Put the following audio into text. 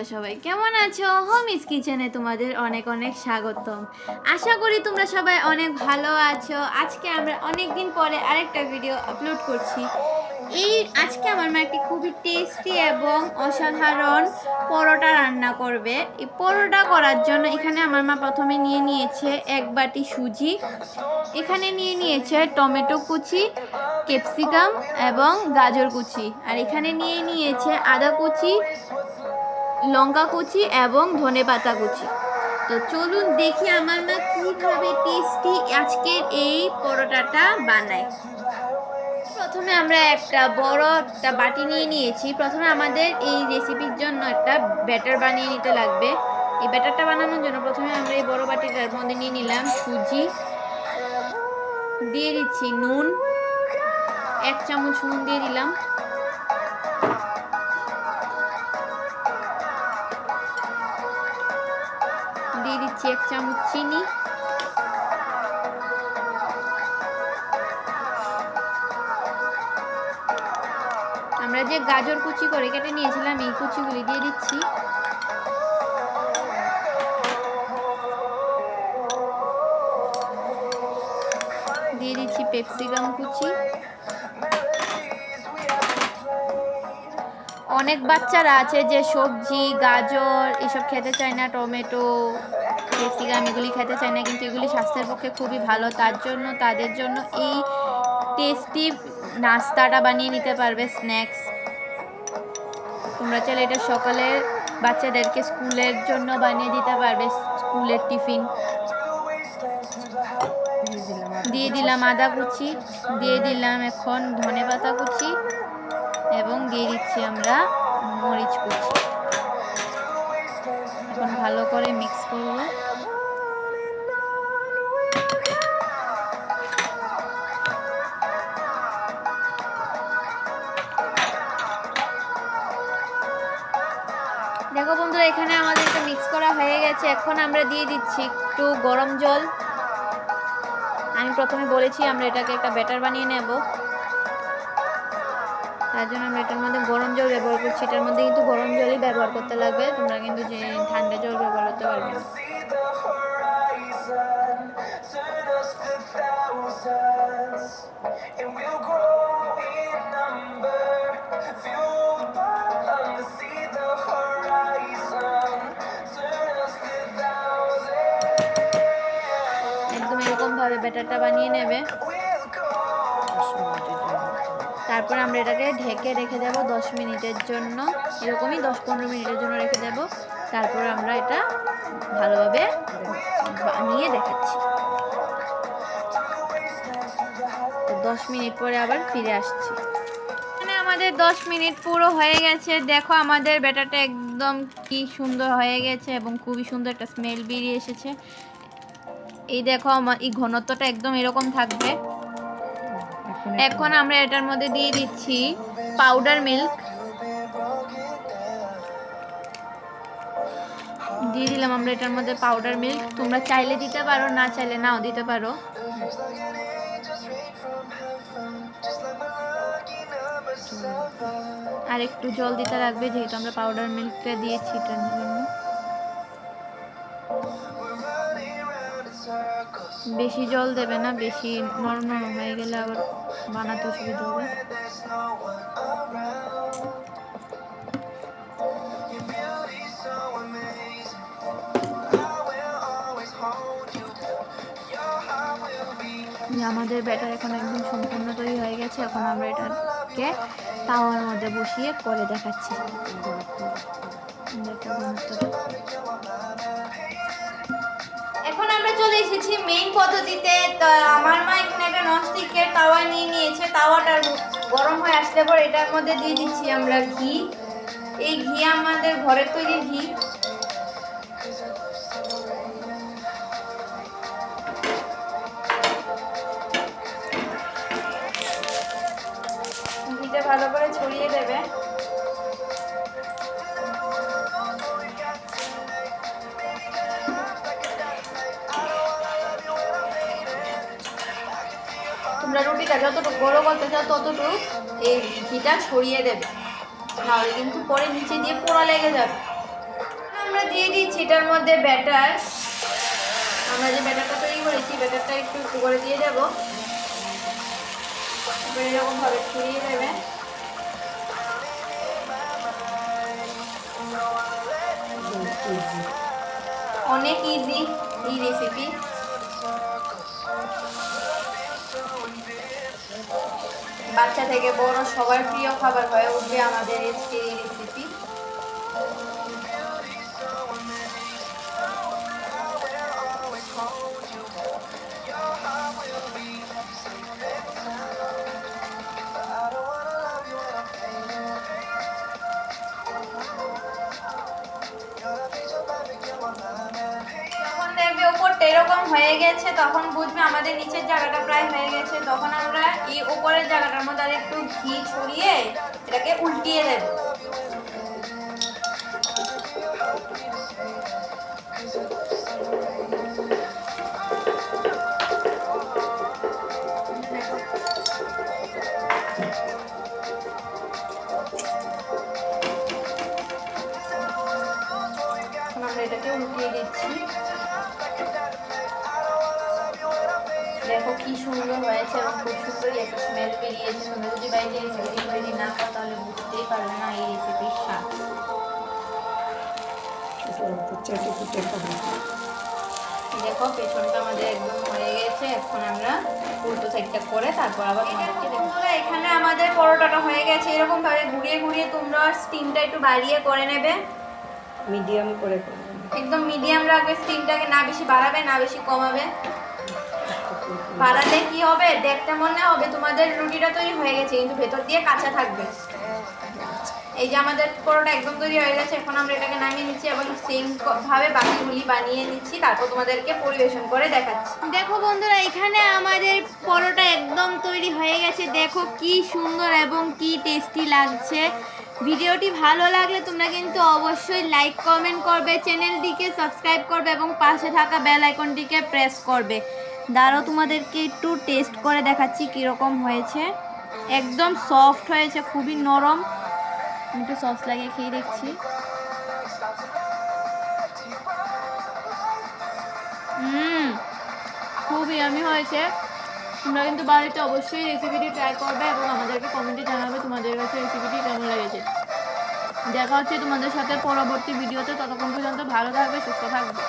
তোমরা সবাই কেমন আছো? হোমিস কিচেনে তোমাদের অনেক অনেক স্বাগতম। আশা করি তোমরা সবাই অনেক ভালো আছো। আজকে আমরা অনেক দিন পরে আরেকটা ভিডিও আপলোড করছি। এই আজকে আমার মা একটি খুবই টেস্টি এবং অসাধারণ পরোটা রান্না করবে। এই পরোটা করার জন্য এখানে আমার মা প্রথমে নিয়ে নিয়েছে এক বাটি সুজি। এখানে নিয়ে নিয়েছে টমেটো কুচি ক্যাপসিকাম এবং গাজর কুচি। আর এখানে নিয়ে নিয়েছে আদা কুচি লঙ্কা কুচি এবং ধনে পাতা কুচি। তো চলুন দেখি আমার মা কীভাবে টেস্টি আজকের এই পরোটাটা বানায়। প্রথমে আমরা একটা বড় একটা বাটি নিয়ে নিয়েছি। প্রথমে আমাদের এই রেসিপির জন্য একটা ব্যাটার বানিয়ে নিতে লাগবে। এই ব্যাটারটা বানানোর জন্য প্রথমে আমরা এই বড় বাটিটার মধ্যে নিয়ে নিলাম সুজি। দিয়ে দিচ্ছি নুন। এক চামচ নুন দিয়ে দিলাম। দিচ্ছি এক চামচ চিনি। আমরা যে গাজর কুচি করে কেটে নিয়েছিলাম, এই কুচিগুলি দিয়ে দিচ্ছি। দিয়ে দিচ্ছি পেপসিকাম কুচি। অনেক বাচ্চারা আছে যে সবজি, গাজর, এসব খেতে চায় না, টমেটো ক্যাপসিকাম এগুলি খেতে চায় না, কিন্তু এগুলি স্বাস্থ্যের পক্ষে খুবই ভালো। তার জন্য, তাদের জন্য এই টেস্টি নাস্তাটা বানিয়ে নিতে পারবে স্ন্যাক্স তোমরা চাইলে এটা সকালের বাচ্চাদেরকে স্কুলের জন্য বানিয়ে দিতে পারবে, স্কুলের টিফিন। দিয়ে দিলাম আদা কুচি, দিয়ে দিলাম এখন ধনে পাতা কুচি, এবং দিয়ে দিচ্ছি আমরা মরিচ কুচি। এখন ভালো করে মিক্স করব। এখানে আমাদের এটা মিক্স করা হয়ে গেছে। এখন আমরা দিয়ে দিচ্ছি একটু গরম জল। আমি প্রথমে বলেছি আমরা এটাকে একটা ব্যাটার বানিয়ে নেব। তার জন্য আমরা এটার মধ্যে গরম জল ব্যবহার করছি। এটার মধ্যে কিন্তু গরম জলই ব্যবহার করতে লাগবে। তোমরা কিন্তু যে ঠান্ডা জল ব্যবহার করতে পারবে And we'll একদম এরকম ভাবে ব্যাটারটা বানিয়ে নেবে। তারপর আমরা এটাকে ঢেকে রেখে দেব দশ মিনিটের জন্য। এরকমই দশ পনেরো মিনিটের জন্য রেখে দেব। তারপর আমরা এটা ভালোভাবে বানিয়ে দেখাচ্ছি। তো দশ মিনিট পরে আবার ফিরে আসছি। এখানে আমাদের দশ মিনিট পুরো হয়ে গেছে। দেখো আমাদের ব্যাটারটা একদম কি সুন্দর হয়ে গেছে এবং খুবই সুন্দর একটা স্মেল বেরিয়ে এসেছে। এই দেখো আমার এই ঘনত্বটা একদম এরকম থাকবে। এখন আমরা এটার মধ্যে দিয়ে দিচ্ছি পাউডার মিল্ক দিয়ে দিলাম আমরা এটার মধ্যে পাউডার মিল্ক তোমরা চাইলে দিতে পারো না চাইলে নাও দিতে পারো। আর একটু জল দিতে লাগবে যেহেতু আমরা পাউডার মিল্কটা দিয়েছি এটার জন্য বেশি জল দেবে না, বেশি নরম নরম হয়ে গেলে আবার বানাতে অসুবিধা হবে। আমাদের ব্যাটার এখন একদম সম্পূর্ণ তৈরি হয়ে গেছে, এখন আমরা এটাকে তাওয়ার মধ্যে বসিয়ে করে দেখাচ্ছি। চলে এসেছি মেইন পদ্ধতিতে। আমার মা এখানে একটা ননস্টিকের তাওয়া নিয়ে নিয়েছে। তাওয়াটা গরম হয়ে আসলে পর এটার মধ্যে দিয়ে দিচ্ছি আমরা ঘি। এই ঘি আমাদের ঘরের তৈরি ঘি। ঘিটা ভালো করে তোমরা রুটিটা যতটুকু বড় করতে চাও ততটুকু এই ঘিটা ছড়িয়ে দেবে। নাহলে কিন্তু পরে নিচে দিয়ে পোড়া লেগে যাবে। আমরা দিয়ে দিচ্ছি এটার মধ্যে ব্যাটার। আমরা যে ব্যাটারটা তৈরি করেছি, ব্যাটারটা একটু একটু করে দিয়ে দেবো। এরকমভাবে ছড়িয়ে দেবে। অনেক ইজি এই রেসিপি বাচ্চা থেকে বড় সবার প্রিয় খাবার হয়ে উঠবে আমাদের এই রেসিপি এরকম হয়ে গেছে, তখন বুঝবে আমাদের নিচের জায়গাটা প্রায় হয়ে গেছে, তখন ওপরের জায়গাটার মধ্যে আর একটু ঘি ছড়িয়ে এটাকে উল্টিয়ে দেব। হয়েছে এবং খুব সুন্দরই একটা স্মেল বেরিয়েছে তোমরা বাড়িতে রেসিপি তৈরি না করো তাহলে বুঝতেই পারবে না এই রেসিপির স্বাদ দেখো পেছনটা আমাদের একদম হয়ে গেছে এখন আমরা উল্টো সাইডটা করে তারপর আবার বন্ধুরা, এখানে আমাদের পরোটাটা হয়ে গেছে এরকম ভাবে ঘুরিয়ে ঘুরিয়ে তোমরা স্টিমটা একটু বাড়িয়ে করে নেবে মিডিয়াম করে করব একদম মিডিয়াম রাখবে স্টিমটাকে না বেশি বাড়াবে না বেশি কমাবে বাড়ালে কি হবে? দেখতে মনে হবে। তোমাদের রুটিটা তৈরি হয়ে গেছে, কিন্তু ভেতর দিয়ে কাঁচা থাকবে। এই যে আমাদের পরোটা একদম তৈরি হয়ে গেছে, এখন আমরা এটাকে নামিয়ে নিচ্ছি এবং ভাবে বাকিগুলি বানিয়ে নিচ্ছি। তারপর তোমাদেরকে পরিবেশন করে দেখাচ্ছি। দেখো বন্ধুরা, এখানে আমাদের পরোটা একদম তৈরি হয়ে গেছে। দেখো কি সুন্দর এবং কি টেস্টি লাগছে। ভিডিওটি ভালো লাগলে তোমরা কিন্তু অবশ্যই লাইক কমেন্ট করবে চ্যানেলটিকে সাবস্ক্রাইব করবে এবং পাশে থাকা বেল আইকনটিকে প্রেস করবে। দাঁড়াও, তোমাদেরকে একটু টেস্ট করে দেখাচ্ছি কীরকম হয়েছে। একদম সফট হয়েছে, খুবই নরম। একটু সস লাগিয়ে খেয়ে দেখছি। হুম, খুবই আমি হয়েছে। তোমরা কিন্তু বাড়িতে অবশ্যই রেসিপিটি ট্রাই করবে এবং আমাদেরকে কমেন্টে জানাবে তোমাদের কাছে রেসিপিটি কেমন লেগেছে। দেখা হচ্ছে তোমাদের সাথে পরবর্তী ভিডিওতে ততক্ষণ পর্যন্ত ভালো থাকবে, সুস্থ থাকবে।